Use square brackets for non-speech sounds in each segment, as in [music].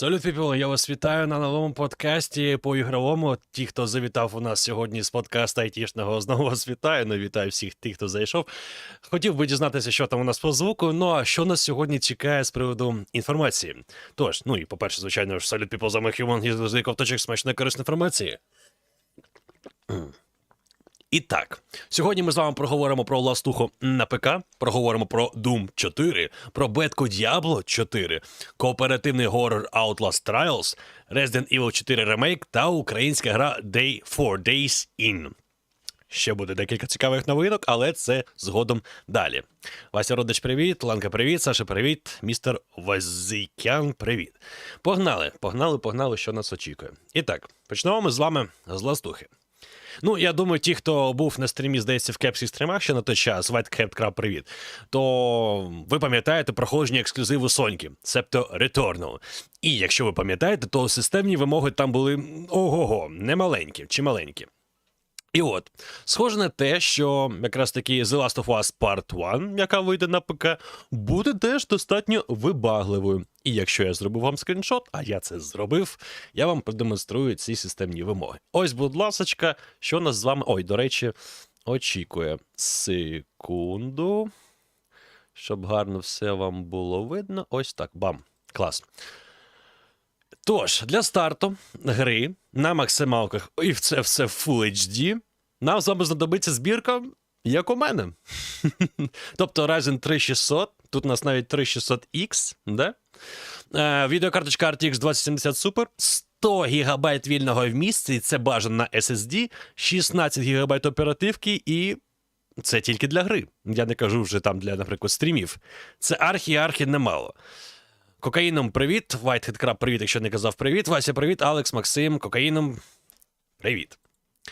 Салют, people, я вас вітаю на новому подкасті по ігровому. Ті, хто завітав у нас сьогодні з подкаста айтішного, знову вас вітаю. Ну, вітаю всіх тих, хто зайшов. Хотів би дізнатися, що там у нас по звуку. Ну а що нас сьогодні чекає з приводу інформації? Тож, ну і по-перше, звичайно ж, салют, people, з вами Human, і ковточок смачної корисної інформації. І так, сьогодні ми з вами проговоримо про ластуху на ПК, проговоримо про Doom 4, про бетку Diablo 4, кооперативний горор Outlast Trials, Resident Evil 4 Remake та українська гра Day 4 Days In. Ще буде декілька цікавих новинок, але це згодом далі. Вася Родич, привіт, Ланка, привіт, Саша, привіт, містер Вазикян, привіт. Погнали, погнали, погнали, що нас очікує. І так, почнемо ми з вами з ластухи. Ну, я думаю, ті, хто був на стрімі, здається, в кепсі стрімах ще на той час, Whitecapped привіт. То ви пам'ятаєте проходження ексклюзиву Соньки, себто Returnal. І якщо ви пам'ятаєте, то системні вимоги там були ого-го, не маленькі чи маленькі. І от, схоже на те, що якраз таки The Last of Us Part 1, яка вийде на ПК, буде теж достатньо вибагливою. І якщо я зробив вам скріншот, а я це зробив, я вам продемонструю ці системні вимоги. Ось, будь ласочка, що нас з вами. Ой, до речі, очікує. Секунду. Щоб гарно все вам було видно. Ось так. Бам. Клас. Тож, для старту гри на максималках, і це все Full HD, нам з вами знадобиться збірка, як у мене. [laughs] тобто Ryzen 3600, тут у нас навіть 3600X, да? Е, відеокарточка RTX 2070 Super, 100 ГБ вільного вмістя, і це бажано на SSD, 16 ГБ оперативки і. Це тільки для гри. Я не кажу вже там для, наприклад, стрімів. Це архі-архі немало. Кокаїном привіт. Whitehead Crab, привіт, якщо не казав привіт. Вася, привіт, Алекс, Максим, кокаїном. Привіт.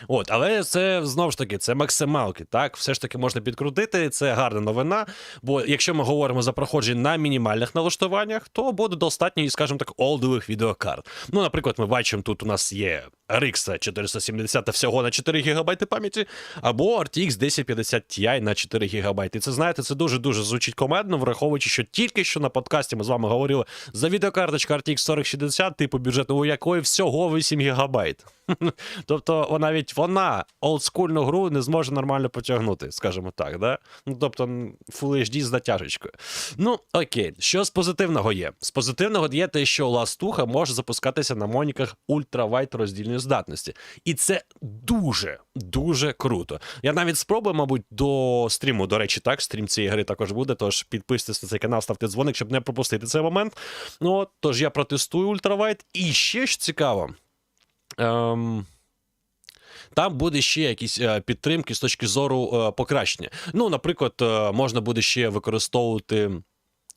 От, але це знову ж таки це максималки. Так, все ж таки можна підкрутити. Це гарна новина. Бо якщо ми говоримо за проходження на мінімальних налаштуваннях, то буде достатньо, скажімо так, олдових відеокарт. Ну, наприклад, ми бачимо, тут у нас є RX 470 всього на 4 ГБ пам'яті, або RTX 1050 Ti на 4 ГБ. І це знаєте, це дуже дуже звучить комедно, враховуючи, що тільки що на подкасті ми з вами говорили за відеокарточку RTX 4060, типу бюджету, у якої всього 8 ГБ. [laughs] Тобто, навіть вона олдскульну гру не зможе нормально потягнути, скажімо так. да? Ну, Тобто, Full HD з натяжечкою. Ну, окей, що з позитивного є? З позитивного є те, що ластуха може запускатися на моніках ультравайт роздільної здатності. І це дуже, дуже круто. Я навіть спробую, мабуть, до стріму. До речі, так, стрім цієї гри також буде. Тож підписуйтесь на цей канал, ставте дзвоник, щоб не пропустити цей момент. Ну, Тож я протестую ультравайт. І ще ж цікаво. Ем... Там буде ще якісь е, підтримки з точки зору е, покращення. Ну, наприклад, е, можна буде ще використовувати.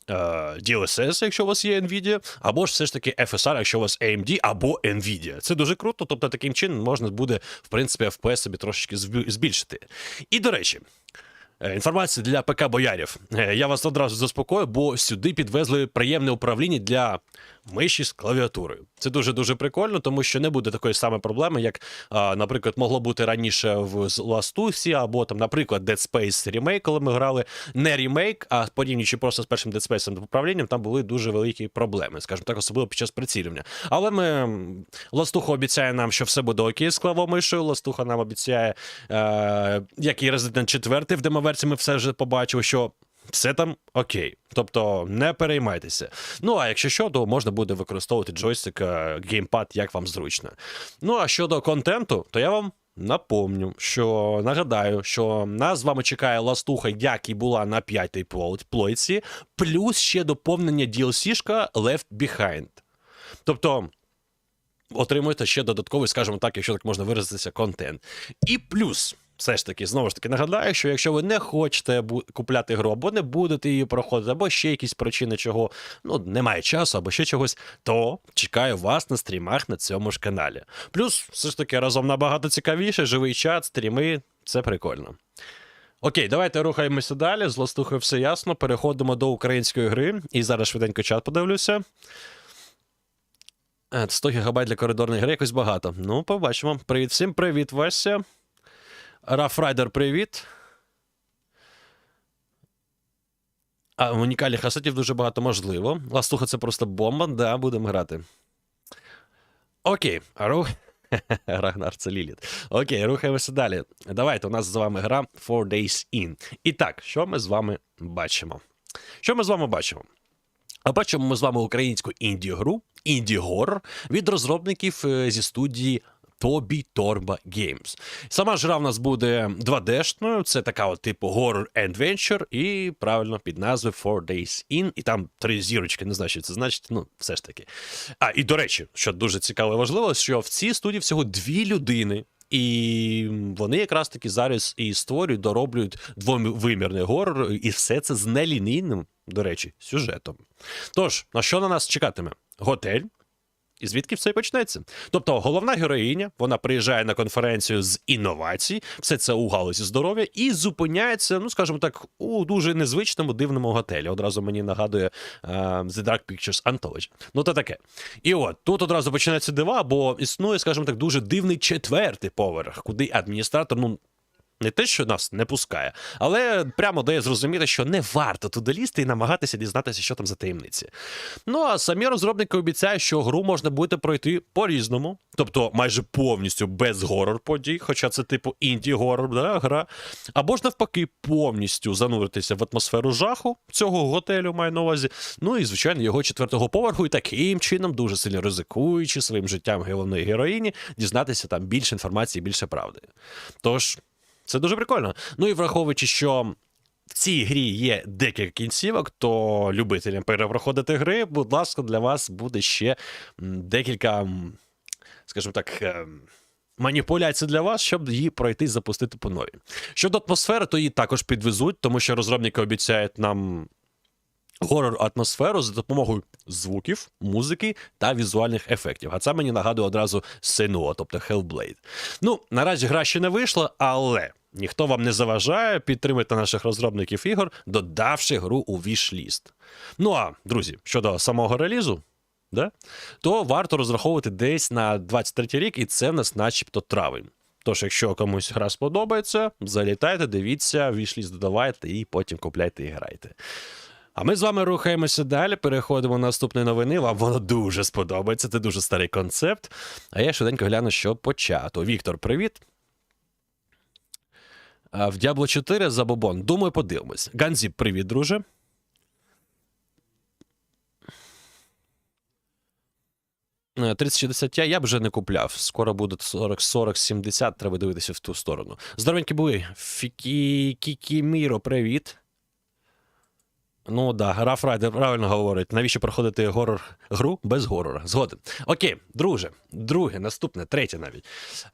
DLSS, якщо у вас є Nvidia, або ж все ж таки FSR, якщо у вас AMD або Nvidia. Це дуже круто. Тобто, таким чином можна буде, в принципі, FPS собі трошечки збільшити. І до речі. Інформація для ПК боярів. Я вас одразу заспокою, бо сюди підвезли приємне управління для миші з клавіатурою. Це дуже дуже прикольно, тому що не буде такої самої проблеми, як, наприклад, могло бути раніше в Us, або там, наприклад, Dead Space Remake, коли ми грали не ремейк, а порівнюючи просто з першим Dead Space управлінням, там були дуже великі проблеми, скажімо так, особливо під час прицілювання. Але ми Ластуха обіцяє нам, що все буде окей з клавомишою. Ластуха нам обіцяє, е, як і Resident 4 в демоверсії ми все вже побачили, що все там окей. Тобто не переймайтеся. Ну а якщо що, то можна буде використовувати джойстик, е, геймпад, як вам зручно. Ну а щодо контенту, то я вам. Напомню, що нагадаю, що нас з вами чекає ластуха, як і була на п'ятій плой- плойці, плюс ще доповнення DLC-шка Left Behind. Тобто отримуєте ще додатковий, скажімо так, якщо так можна виразитися, контент. І плюс. Все ж таки, знову ж таки, нагадаю, що якщо ви не хочете купляти гру, або не будете її проходити, або ще якісь причини, чого ну немає часу, або ще чогось, то чекаю вас на стрімах на цьому ж каналі. Плюс, все ж таки, разом набагато цікавіше, живий чат, стріми, це прикольно. Окей, давайте рухаємося далі. З все ясно. Переходимо до української гри. І зараз швиденько чат подивлюся. Е, 100 гігабайт для коридорної гри якось багато. Ну, побачимо. Привіт всім, привіт, Вася. Раф Райдер, привіт. А унікальних асетів дуже багато можливо. Ластуха це просто бомба, да, будемо грати. Окей, рух. [laughs] Рагнар це Ліліт. Окей, рухаємося далі. Давайте, у нас з вами гра 4 Days In. І так, що ми з вами бачимо? Що ми з вами бачимо? А бачимо ми з вами українську інді-гру, інді-горор від розробників е, зі студії Тобі Торба Games. Сама ж в нас буде 2D-шною, це така от типу horror adventure, і правильно під назвою 4 Days In, і там три зірочки, не знаю, що це значить, ну, все ж таки. А, і до речі, що дуже цікаво і важливо, що в цій студії всього дві людини. І вони якраз таки зараз і створюють, дороблюють двовимірний горор, і все це з нелінійним, до речі, сюжетом. Тож, на що на нас чекатиме? Готель. І звідки все почнеться? Тобто, головна героїня вона приїжджає на конференцію з інновацій, все це у галузі здоров'я, і зупиняється, ну скажімо так, у дуже незвичному дивному готелі. Одразу мені нагадує е, The Dark Pictures Anthology. Ну, то таке. І от тут одразу починаються дива, бо існує, скажімо так, дуже дивний четвертий поверх, куди адміністратор, ну. Не те, що нас не пускає, але прямо дає зрозуміти, що не варто туди лізти і намагатися дізнатися, що там за таємниці. Ну а самі розробники обіцяють, що гру можна буде пройти по-різному, тобто майже повністю без горор подій, хоча це типу інді-горор, да, гра. Або ж навпаки, повністю зануритися в атмосферу жаху цього готелю, маю на увазі. Ну і звичайно, його четвертого поверху, і таким чином, дуже сильно ризикуючи своїм життям головної героїні, дізнатися там більше інформації, більше правди. Тож. Це дуже прикольно. Ну і враховуючи, що в цій грі є декілька кінцівок, то любителям перепроходити гри, будь ласка, для вас буде ще декілька, скажімо так. е, Маніпуляцій для вас, щоб її пройти і запустити по новій. Щодо атмосфери, то її також підвезуть, тому що розробники обіцяють нам горор атмосферу за допомогою звуків, музики та візуальних ефектів. А це мені нагадує одразу Сенуа, тобто Hellblade. Ну, наразі гра ще не вийшла, але ніхто вам не заважає підтримати наших розробників ігор, додавши гру у віш-ліст. Ну а, друзі, щодо самого релізу. Да? То варто розраховувати десь на 23 рік, і це в нас начебто травень. Тож, якщо комусь гра сподобається, залітайте, дивіться, вішліст додавайте і потім купляйте і грайте. А ми з вами рухаємося далі, переходимо на наступні новини. Вам воно дуже сподобається, це дуже старий концепт. А я швиденько гляну, що почато. Віктор, привіт. В Diablo 4 забобон. Думаю, подивимось. Ганзіп, привіт, друже. Е, 3060 Ti я б вже не купляв. Скоро буде 40, 40 70, треба дивитися в ту сторону. Здоровенькі були. Фікі Кікіміро, привіт. Ну да, Раф Райдер правильно говорить. Навіщо проходити горор гру без горора? Згоден. Окей, друже, друге, наступне, третє навіть.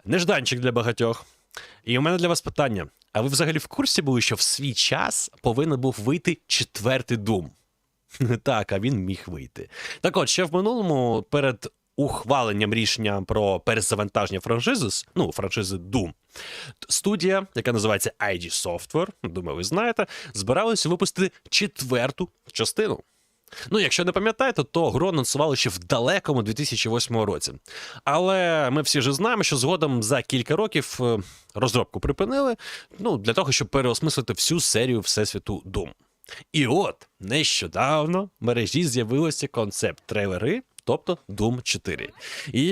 Нежданчик для багатьох. І у мене для вас питання: а ви взагалі в курсі були, що в свій час повинен був вийти четвертий дум? [laughs] Так, а він міг вийти. Так от, ще в минулому, перед ухваленням рішення про перезавантаження франшизи, ну, франшизи Doom, студія, яка називається ID Software, думаю, ви знаєте, збиралася випустити четверту частину. Ну, якщо не пам'ятаєте, то гру анонсували ще в далекому 2008 році. Але ми всі ж знаємо, що згодом за кілька років е, розробку припинили ну, для того, щоб переосмислити всю серію Всесвіту Doom. І от нещодавно в мережі з'явилося концепт трейлери, тобто Doom 4. І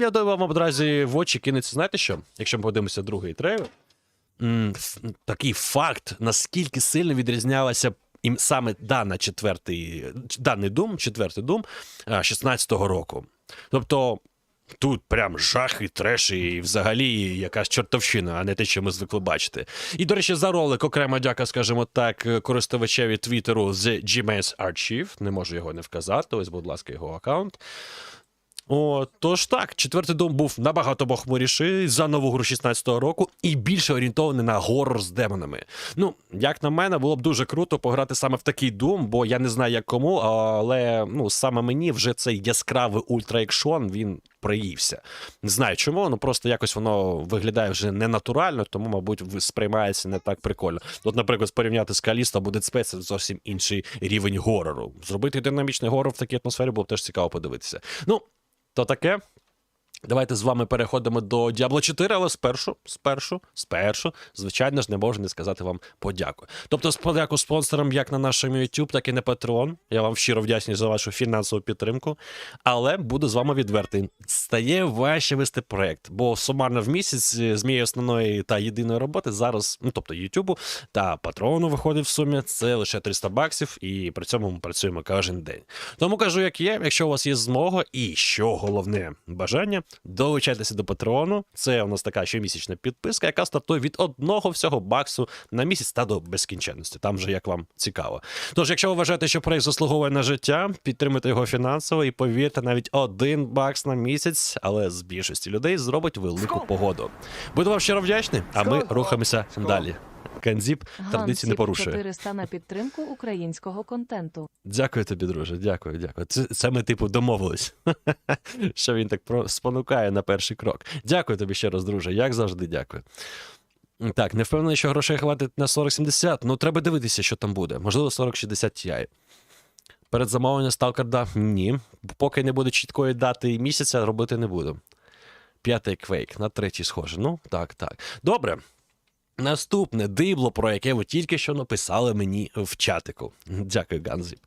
я думаю, вам одразу в очі кинеться, знаєте що? Якщо ми подивимося другий трейлер, такий факт, наскільки сильно відрізнялася ім саме дана четвертий, даний Doom, четвертий Doom а, 16-го року. Тобто. Тут прям жах і треш, і взагалі якась чортовщина, а не те, що ми звикли бачити. І, до речі, за ролик окрема дяка, скажімо так, користувачеві Твіттеру The GMS Archive. Не можу його не вказати. Ось, будь ласка, його аккаунт. О, тож так, четвертий дом був набагато похмуріший за нову гру 16-го року і більше орієнтований на горор з демонами. Ну, як на мене, було б дуже круто пограти саме в такий дум, бо я не знаю як кому, але ну саме мені вже цей яскравий ультра-екшон він приївся. Не знаю чому, ну просто якось воно виглядає вже ненатурально, тому, мабуть, сприймається не так прикольно. От, наприклад, порівняти з Калісто або Dead це зовсім інший рівень горору. Зробити динамічний горор в такій атмосфері було б теж цікаво подивитися. Ну, то таке. Давайте з вами переходимо до Diablo 4, але спершу, спершу, спершу, звичайно ж, не можу не сказати вам подяку. Тобто, подяку спонсорам як на нашому YouTube, так і на Patreon. Я вам щиро вдячний за вашу фінансову підтримку. Але буду з вами відвертий. Стає важче вести проект, бо сумарно в місяць з моєї основної та єдиної роботи зараз, ну тобто YouTube та Патреону виходить в сумі, це лише 300 баксів, і при цьому ми працюємо кожен день. Тому кажу, як є, якщо у вас є змога, і що головне бажання, долучайтеся до Патреону. Це у нас така щомісячна підписка, яка стартує від одного всього баксу на місяць та до безкінченності. Там вже як вам цікаво. Тож, якщо ви вважаєте, що проект заслуговує на життя, підтримуйте його фінансово і повірте, навіть один бакс на місяць, але з більшості людей зробить велику погоду. Буду вам щиро вдячний, а ми рухаємося далі. Канзіп традиції не порушує. 400 на підтримку українського контенту. Дякую тобі, друже. Дякую, дякую. Це, це ми, типу, домовились. [laughs] що він так спонукає на перший крок. Дякую тобі ще раз, друже. Як завжди, дякую. Так, не впевнений, що грошей хватить на 4070. Ну, треба дивитися, що там буде. Можливо, 4060 Ti. Перед замовленням Stalker ні. Поки не буде чіткої дати і місяця, робити не буду. П'ятий Quake, на третій схоже. Ну, так, так. Добре. Наступне дибло, про яке ви тільки що написали мені в чатику. Дякую, Ганзіп.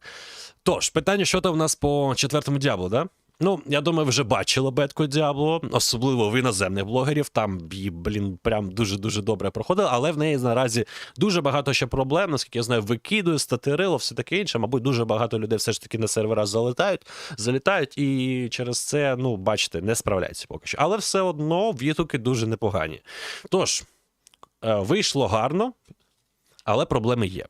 Тож, питання, що там в нас по четвертому діаблу, да? Ну, я думаю, вже бачили бетку Діабло, особливо в іноземних блогерів. Там блін, прям дуже-дуже добре проходило, але в неї наразі дуже багато ще проблем, наскільки я знаю, викидує, статирило, все таке інше. Мабуть, дуже багато людей все ж таки на сервера залетають, залітають, і через це, ну, бачите, не справляються поки що. Але все одно відгуки дуже непогані. Тож, вийшло гарно, але проблеми є.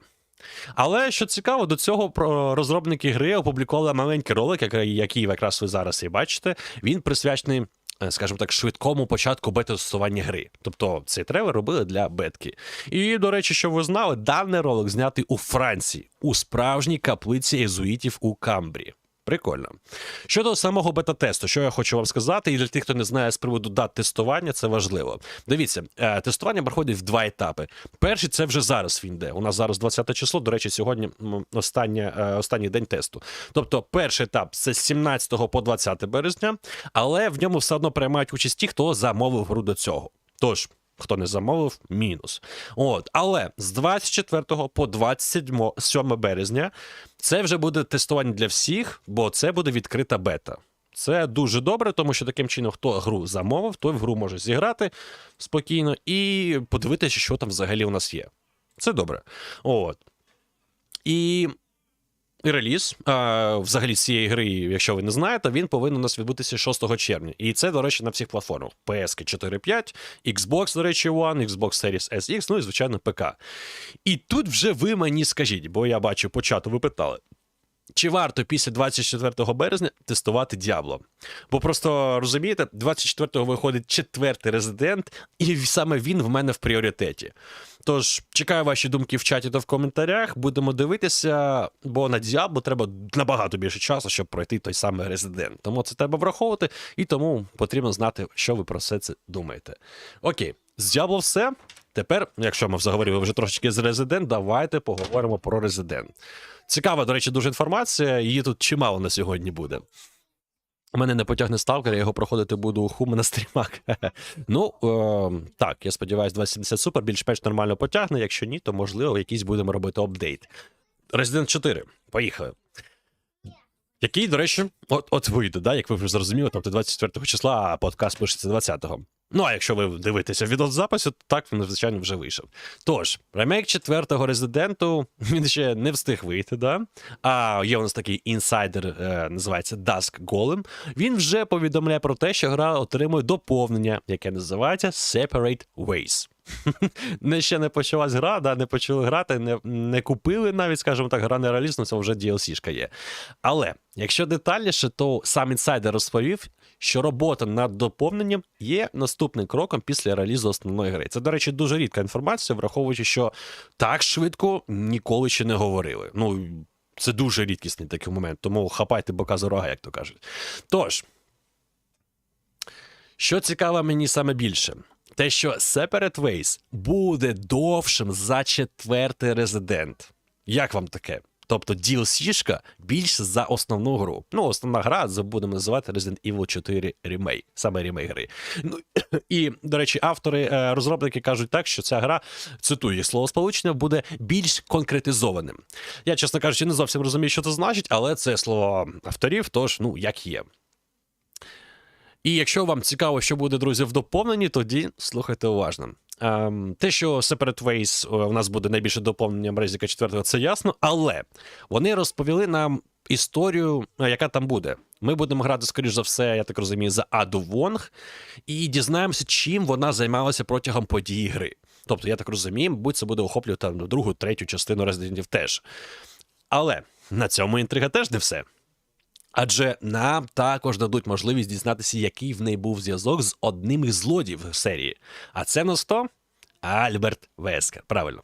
Але що цікаво, до цього розробники гри опублікували маленький ролик, який, який якраз ви зараз і бачите. Він присвячений, е, скажімо так, швидкому початку бета-тестування гри. Тобто цей тревер робили для бетки. І, до речі, що ви знали, даний ролик знятий у Франції, у справжній каплиці єзуїтів у Камбрі. Прикольно. Щодо самого бета-тесту, що я хочу вам сказати, і для тих, хто не знає з приводу дат тестування, це важливо. Дивіться, е, тестування проходить в два етапи. Перший це вже зараз він йде. У нас зараз 20 число. До речі, сьогодні м, останнє, е, останній день тесту. Тобто, перший етап це з 17 по 20 березня, але в ньому все одно приймають участь ті, хто замовив гру до цього. Тож. Хто не замовив, мінус. От, але з 24 по 27 березня це вже буде тестування для всіх, бо це буде відкрита бета. Це дуже добре, тому що таким чином, хто гру замовив, той в гру може зіграти спокійно і подивитися, що там взагалі у нас є. Це добре. От. І реліз а, взагалі цієї гри, якщо ви не знаєте, він повинен у нас відбутися 6 червня. І це, до речі, на всіх платформах: PS 4.5, Xbox, до речі, One, Xbox Series SX, ну і звичайно ПК. І тут вже ви мені скажіть, бо я бачу по чату, ви питали. Чи варто після 24 березня тестувати Діабло? Бо просто розумієте, 24-го виходить четвертий резидент, і саме він в мене в пріоритеті. Тож чекаю ваші думки в чаті та в коментарях. Будемо дивитися, бо на Діабло треба набагато більше часу, щоб пройти той самий резидент. Тому це треба враховувати, і тому потрібно знати, що ви про все це думаєте. Окей, з Діабло все. Тепер, якщо ми заговорили вже трошечки з резидент, давайте поговоримо про резидент. Цікава, до речі, дуже інформація. Її тут чимало на сьогодні буде. У мене не потягне сталкер, я його проходити буду у хум на стрімах. [laughs] ну, е, так, я сподіваюся, 270 Super більш-менш нормально потягне. Якщо ні, то можливо якийсь будемо робити апдейт. Resident 4. Поїхали. Який, до речі, от, от вийде, да, як ви вже зрозуміли, тобто 24 числа, а подкаст пишеться 20-го. Ну, а якщо ви дивитеся відеозапису, то так він, звичайно, вже вийшов. Тож, ремейк четвертого резиденту [laughs] він ще не встиг вийти, да? А є у нас такий інсайдер, е, називається Dusk Golem. Він вже повідомляє про те, що гра отримує доповнення, яке називається Separate Ways. [laughs] не ще не почалась гра, да, не почали грати, не, не купили навіть, скажімо так, гра не реалізна, це вже DLC-шка є. Але якщо детальніше, то сам інсайдер розповів, що робота над доповненням є наступним кроком після релізу основної гри. Це, до речі, дуже рідка інформація, враховуючи, що так швидко ніколи ще не говорили. Ну, це дуже рідкісний такий момент, тому хапайте бока за рога, як то кажуть. Тож, що цікаво мені саме більше, те, що Separate Ways буде довшим за четвертий резидент. Як вам таке? Тобто DLC-шка більш за основну гру. Ну, основна гра будемо називати Resident Evil 4 Remake, саме ремейк гри. Ну [clears throat] і, до речі, автори, е, розробники кажуть так, що ця гра, цитую їх словосполучення, буде більш конкретизованим. Я, чесно кажучи, не зовсім розумію, що це значить, але це слово авторів, тож, ну, як є. І якщо вам цікаво, що буде, друзі, в доповненні, тоді слухайте уважно. Ем, те, що Separate Ways е, у нас буде найбільше доповненням Резіка 4, це ясно, але вони розповіли нам історію, е, яка там буде. Ми будемо грати, скоріш за все, я так розумію, за Аду Вонг, і дізнаємося, чим вона займалася протягом подій гри. Тобто, я так розумію, мабуть, це буде охоплювати там, другу, третю частину Evil теж. Але на цьому інтрига теж не все. Адже нам також дадуть можливість дізнатися, який в неї був зв'язок з одним із злодіїв серії. А це в нас хто? Альберт Вескер. Правильно.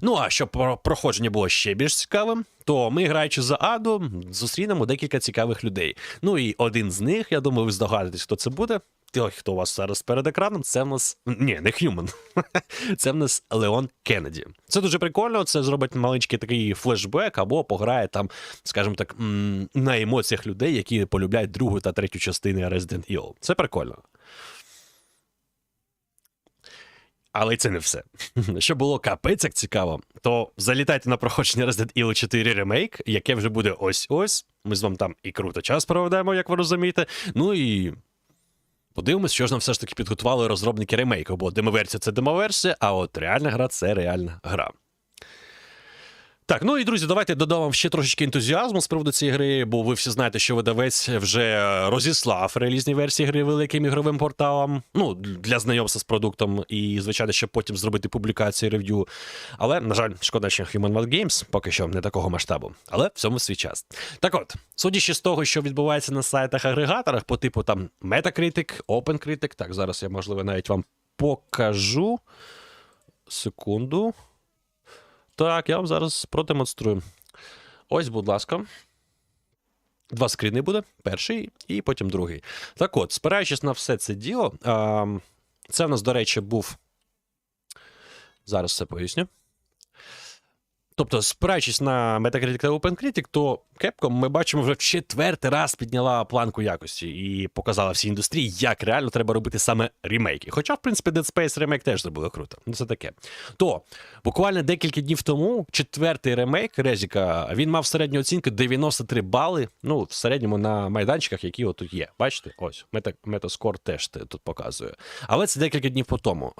Ну а щоб про- проходження було ще більш цікавим, то ми, граючи за Аду, зустрінемо декілька цікавих людей. Ну і один з них, я думаю, ви здогадуєтесь, хто це буде. Той, хто у вас зараз перед екраном, це в нас. Ні, не Х'юман. [laughs] Це в нас Леон Кеннеді. Це дуже прикольно. Це зробить маленький такий флешбек, або пограє там, скажімо так, на емоціях людей, які полюбляють другу та третю частини Resident Evil. Це прикольно. Але це не все. [laughs] Що було капець як цікаво, то залітайте на проходження Resident Evil 4 Remake, яке вже буде ось-ось. Ми з вами там і круто час проведемо, як ви розумієте. Ну і подивимось, що ж нам все ж таки підготували розробники ремейку, бо демоверсія це демоверсія, а от реальна гра це реальна гра. Так, ну і друзі, давайте додамо ще трошечки ентузіазму з приводу цієї гри, бо ви всі знаєте, що видавець вже розіслав релізні версії гри великим ігровим порталам. Ну, для знайомства з продуктом і, звичайно, щоб потім зробити публікації рев'ю. Але, на жаль, шкода, що Human Wild Games поки що не такого масштабу. Але всьому свій час. Так от, судячи з того, що відбувається на сайтах-агрегаторах по типу там Metacritic, OpenCritic, так, зараз я, можливо, навіть вам покажу. Секунду. Так, я вам зараз продемонструю. Ось, будь ласка. Два скріни буде: перший і потім другий. Так от, спираючись на все це діло, це в нас, до речі, був. Зараз все поясню. Тобто, спираючись на Metacritic та OpenCritic, то Capcom ми бачимо вже в четвертий раз підняла планку якості і показала всій індустрії, як реально треба робити саме ремейки. Хоча, в принципі, Dead Space ремейк теж зробили круто. Ну, це таке. То буквально декілька днів тому четвертий ремейк Резіка він мав середню оцінку 93 бали. Ну, в середньому на майданчиках, які отут є. Бачите, ось Metascore теж тут показує. Але це декілька днів по тому.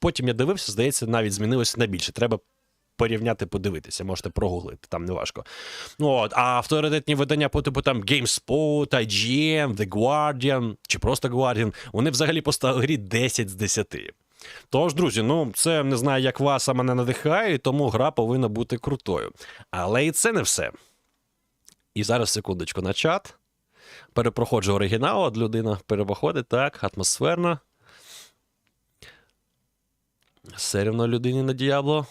Потім я дивився, здається, навіть змінилося на більше. Треба порівняти, подивитися, можете прогуглити, там не важко. Ну, от, а авторитетні видання по типу там GameSpot, IGN, The Guardian чи просто Guardian, вони взагалі поставили грі 10 з 10. Тож, друзі, ну це не знаю, як вас, а мене надихає, тому гра повинна бути крутою. Але і це не все. І зараз секундочку на чат. Перепроходжу оригінал, от людина перепроходить, так, атмосферна. Все рівно людині на діабло.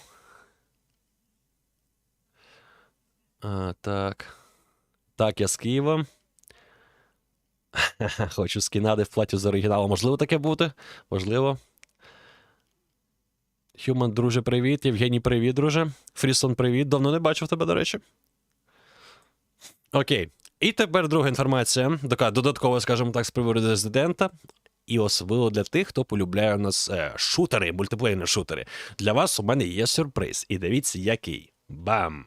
А, так. Так, я з Києва. [laughs] Хочу скінати в платі з оригіналу. Можливо, таке бути? Можливо. Human, друже, привіт. Євгеній, привіт, друже. Фрісон, привіт. Давно не бачив тебе, до речі. Окей. І тепер друга інформація. Така додаткова, скажімо так, з приводу резидента. І особливо для тих, хто полюбляє у нас е, шутери, мультиплеєрні шутери. Для вас у мене є сюрприз. І дивіться, який. Бам!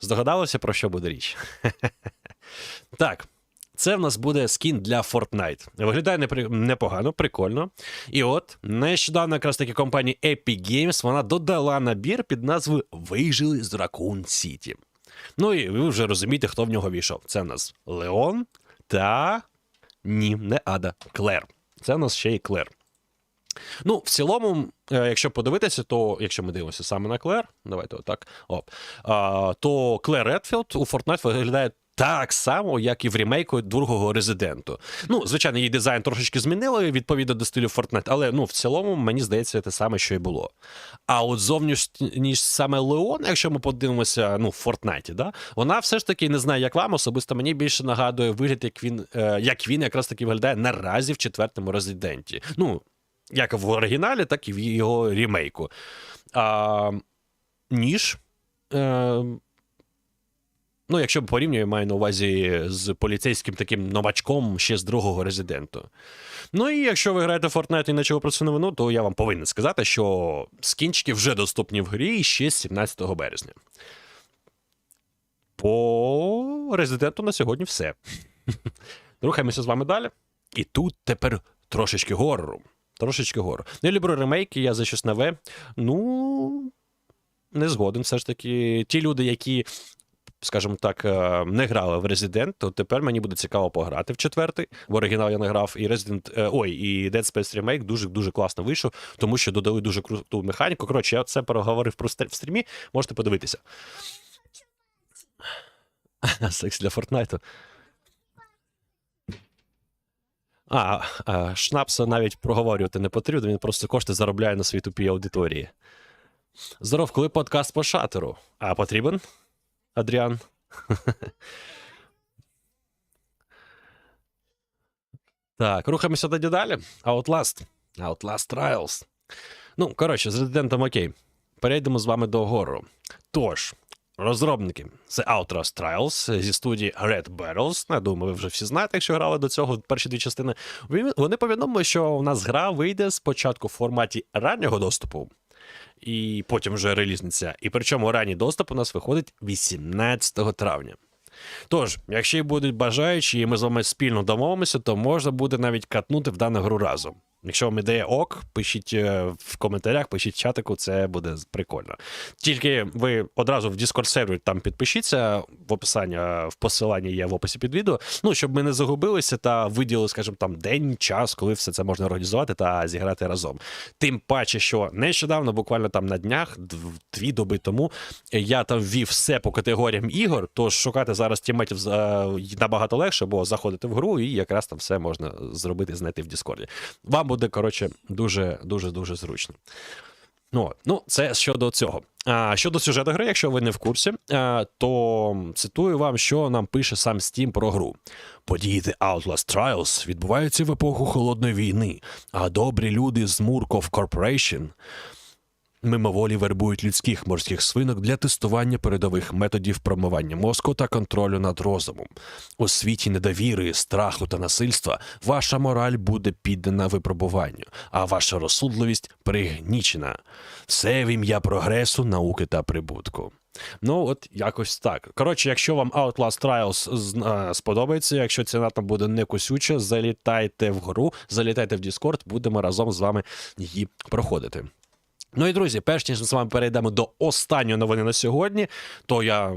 Здогадалося, про що буде річ? [laughs] так. Це в нас буде скін для Fortnite. Виглядає непогано, прикольно. І от нещодавно якраз таки компанія Epic Games вона додала набір під назвою Вижили з Raccoon City. Ну і ви вже розумієте, хто в нього війшов. Це в нас Леон та ні, не Ада, Клер. Це в нас ще й Клер. Ну, в цілому, е, якщо подивитися, то якщо ми дивимося саме на Клер, давайте отак. Оп, то Клер Редфілд у Fortnite виглядає так само, як і в ремейку другого резиденту. Ну, звичайно, її дизайн трошечки змінили відповідно до стилю Fortnite, але ну, в цілому, мені здається, те саме, що і було. А от зовнішність саме Леон, якщо ми подивимося, ну, в Fortnite, да, вона все ж таки не знаю, як вам, особисто мені більше нагадує вигляд, як він, е, як він якраз таки виглядає наразі в четвертому резиденті. Ну, як в оригіналі, так і в його ремейку. А, ніж. Е, Ну, якщо порівнюю, маю на увазі з поліцейським таким новачком ще з другого резиденту. Ну і якщо ви граєте в Fortnite і нічого про це не новину, то я вам повинен сказати, що скінчики вже доступні в грі ще з 17 березня. По резиденту на сьогодні все. [laughs] Рухаємося з вами далі. І тут тепер трошечки горору. Трошечки горору. Не люблю ремейки, я за щось нове. Ну, не згоден. Все ж таки, ті люди, які, скажімо так, е, не грали в Resident, то тепер мені буде цікаво пограти в четвертий. В оригінал я не грав, і Resident, е, ой, і Dead Space Remake дуже дуже класно вийшов, тому що додали дуже круту механіку. Коротше, я це переговорив про в стрімі, можете подивитися. [laughs] Секс для Фортнайту. А, а Шнапса навіть проговорювати не потрібно, він просто кошти заробляє на своїй тупій аудиторії. Здоров, коли подкаст по шатеру? А потрібен? Адріан? [laughs] так, рухаємося тоді далі. Outlast. Outlast Trials. Ну, коротше, з резидентом окей. Перейдемо з вами до гору. Тож, розробники The Outlast Trials зі студії Red Barrels. Я думаю, ви вже всі знаєте, якщо грали до цього перші дві частини. Вони повідомили, що у нас гра вийде спочатку в форматі раннього доступу, і потім вже релізниця. І причому ранній доступ у нас виходить 18 травня. Тож, якщо будуть бажаючі, і ми з вами спільно домовимося, то можна буде навіть катнути в дану гру разом. Якщо вам ідея ок, пишіть е, в коментарях, пишіть в чатику, це буде прикольно. Тільки ви одразу в Discord сервер там підпишіться в описанні, е, в посиланні є в описі під відео. Ну, щоб ми не загубилися та виділили, скажімо, там день, час, коли все це можна організувати та зіграти разом. Тим паче, що нещодавно, буквально там на днях, дв- дві доби тому, я там ввів все по категоріям ігор, тож шукати зараз тіметів набагато легше, бо заходити в гру і якраз там все можна зробити, знайти в Діскорді. Вам буде, коротше, дуже, дуже, дуже зручно. Ну, ну, це щодо цього. А щодо сюжету гри, якщо ви не в курсі, а, то цитую вам, що нам пише сам Steam про гру. Події The Outlast Trials відбуваються в епоху холодної війни, а добрі люди з Murkov Corporation мимоволі вербують людських морських свинок для тестування передових методів промивання мозку та контролю над розумом. У світі недовіри, страху та насильства ваша мораль буде піддана випробуванню, а ваша розсудливість пригнічена. Все в ім'я прогресу, науки та прибутку. Ну, от якось так. Коротше, якщо вам Outlast Trials е, сподобається, якщо ціна там буде не косюча, залітайте в гру, залітайте в Discord, будемо разом з вами її проходити. Ну і друзі, перш ніж ми з вами перейдемо до останньої новини на сьогодні, то я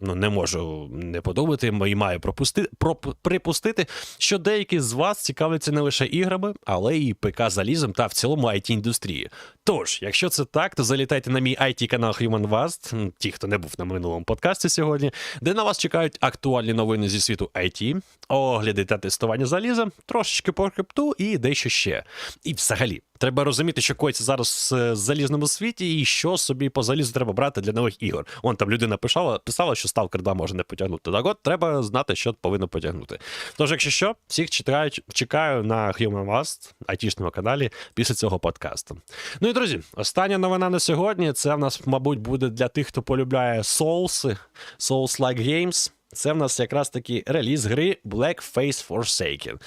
ну, не можу не подобати і маю пропустити проп, припустити, що деякі з вас цікавляться не лише іграми, але і ПК залізом та в цілому it індустрії. Тож, якщо це так, то залітайте на мій it канал Human Vast, ті, хто не був на минулому подкасті сьогодні, де на вас чекають актуальні новини зі світу IT, огляди та тестування заліза, трошечки по крипту і дещо ще. І взагалі. Треба розуміти, що коїться зараз в залізному світі, і що собі по залізу треба брати для нових ігор. Вон там людина писала, писала, що Stalker 2 може не потягнути. Так от треба знати, що повинно потягнути. Тож, якщо що, всіх чекаю, чекаю на Human Vast, айтішному каналі після цього подкасту. Ну і друзі, остання новина на сьогодні. Це в нас, мабуть, буде для тих, хто полюбляє Souls, Souls-like Games. Це в нас якраз таки реліз гри Black Face Forsaken.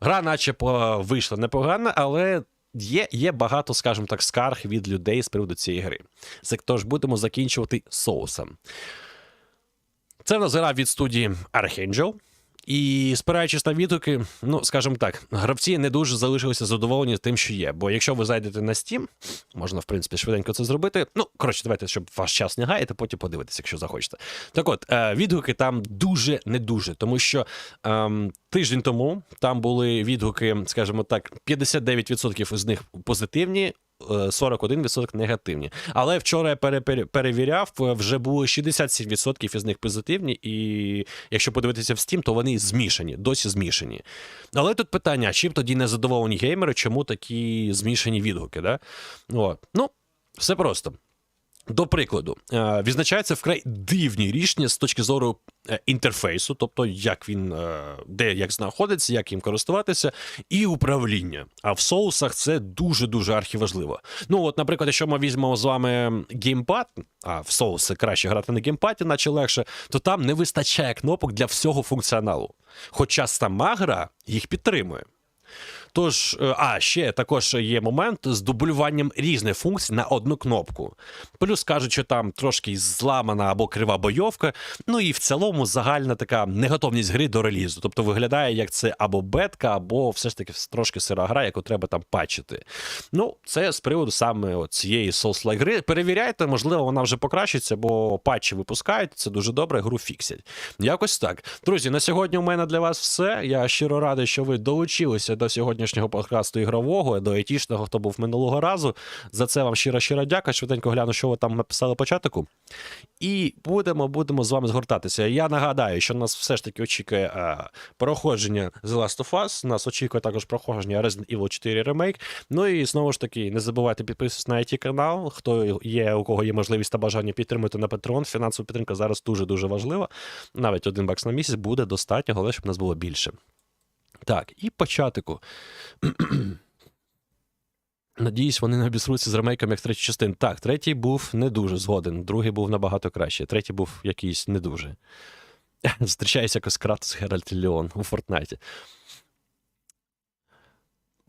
Гра, наче вийшла непогана, але є, є багато, скажімо так, скарг від людей з приводу цієї гри. Це тож будемо закінчувати соусом. Це в нас гра від студії Archangel. І спираючись на відгуки, ну скажімо так, гравці не дуже залишилися задоволені тим, що є. Бо якщо ви зайдете на Steam, можна в принципі швиденько це зробити. Ну коротше, давайте, щоб ваш час не гаяти, потім подивитися, якщо захочете. Так от, е, відгуки там дуже не дуже, тому що ем, тиждень тому там були відгуки, скажімо так, 59% з них позитивні. Е, 41% негативні. Але вчора я пере- пере- перевіряв, е, вже було 67% із них позитивні, і якщо подивитися в Steam, то вони змішані, досі змішані. Але тут питання: чим тоді не задоволені геймери, чому такі змішані відгуки? Да? От. Ну, все просто. До прикладу, е, відзначається вкрай дивні рішення з точки зору е, інтерфейсу, тобто як він е, де як знаходиться, як їм користуватися, і управління. А в соусах це дуже дуже архіважливо. Ну, от, наприклад, якщо ми візьмемо з вами геймпад, а в соуси краще грати на геймпаді, наче легше, то там не вистачає кнопок для всього функціоналу. Хоча сама гра їх підтримує. Тож, е, а ще також є момент з дублюванням різних функцій на одну кнопку. Плюс кажуть, що там трошки зламана або крива бойовка. Ну і в цілому загальна така неготовність гри до релізу. Тобто виглядає, як це або бетка, або все ж таки трошки сира гра, яку треба там патчити. Ну, це з приводу саме цієї Souls-like гри. Перевіряйте, можливо, вона вже покращиться, бо патчі випускають. Це дуже добре, гру фіксять. Якось так. Друзі, на сьогодні у мене для вас все. Я щиро радий, що ви долучилися до сьогоднішнього подкасту ігрового, до етічного, хто був минулого разу. За це вам щиро щиро дяка. Швиденько гляну, що ви там написали початку. І будемо, будемо з вами згортатися. Я нагадаю, що нас все ж таки очікує а, проходження The Last of Us, нас очікує також проходження Resident Evil 4 Remake. Ну і знову ж таки, не забувайте підписуватися на IT канал. Хто є, у кого є можливість та бажання підтримати на Patreon. Фінансова підтримка зараз дуже-дуже важлива. Навіть один бакс на місяць буде достатньо, головне, щоб нас було більше. Так, і початку. Надіюсь, вони не обісруться з ремейком як третій частин. Так, третій був не дуже згоден, другий був набагато краще. Третій був якийсь не дуже. [laughs] Зустрічаюся якось Кратос Геральт і Леон у Фортнайті.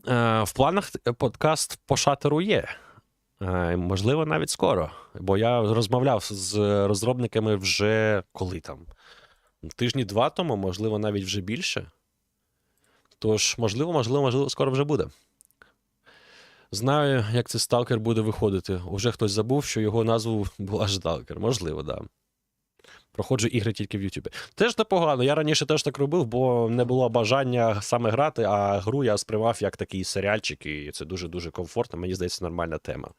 Е, в планах подкаст по шатеру є. Е, можливо, навіть скоро. Бо я розмовляв з розробниками вже коли там? Тижні два тому, можливо, навіть вже більше. Тож, можливо, можливо, можливо, скоро вже буде. Знаю, як цей сталкер буде виходити. Уже хтось забув, що його назву була сталкер. Можливо, да. Проходжу ігри тільки в Ютубі. Теж непогано. Я раніше теж так робив, бо не було бажання саме грати, а гру я сприймав як такий серіальчик, і це дуже-дуже комфортно. Мені здається, нормальна тема.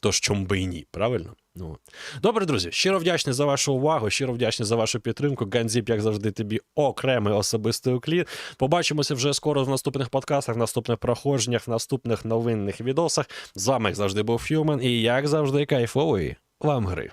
Тож чому би і ні, правильно? Ну. Добре, друзі, щиро вдячний за вашу увагу, щиро вдячний за вашу підтримку. Ганзіп, як завжди, тобі окремий особистий уклін. Побачимося вже скоро в наступних подкастах, в наступних проходженнях, в наступних новинних відосах. З вами, як завжди, був Фюмен, і як завжди, кайфової вам гри.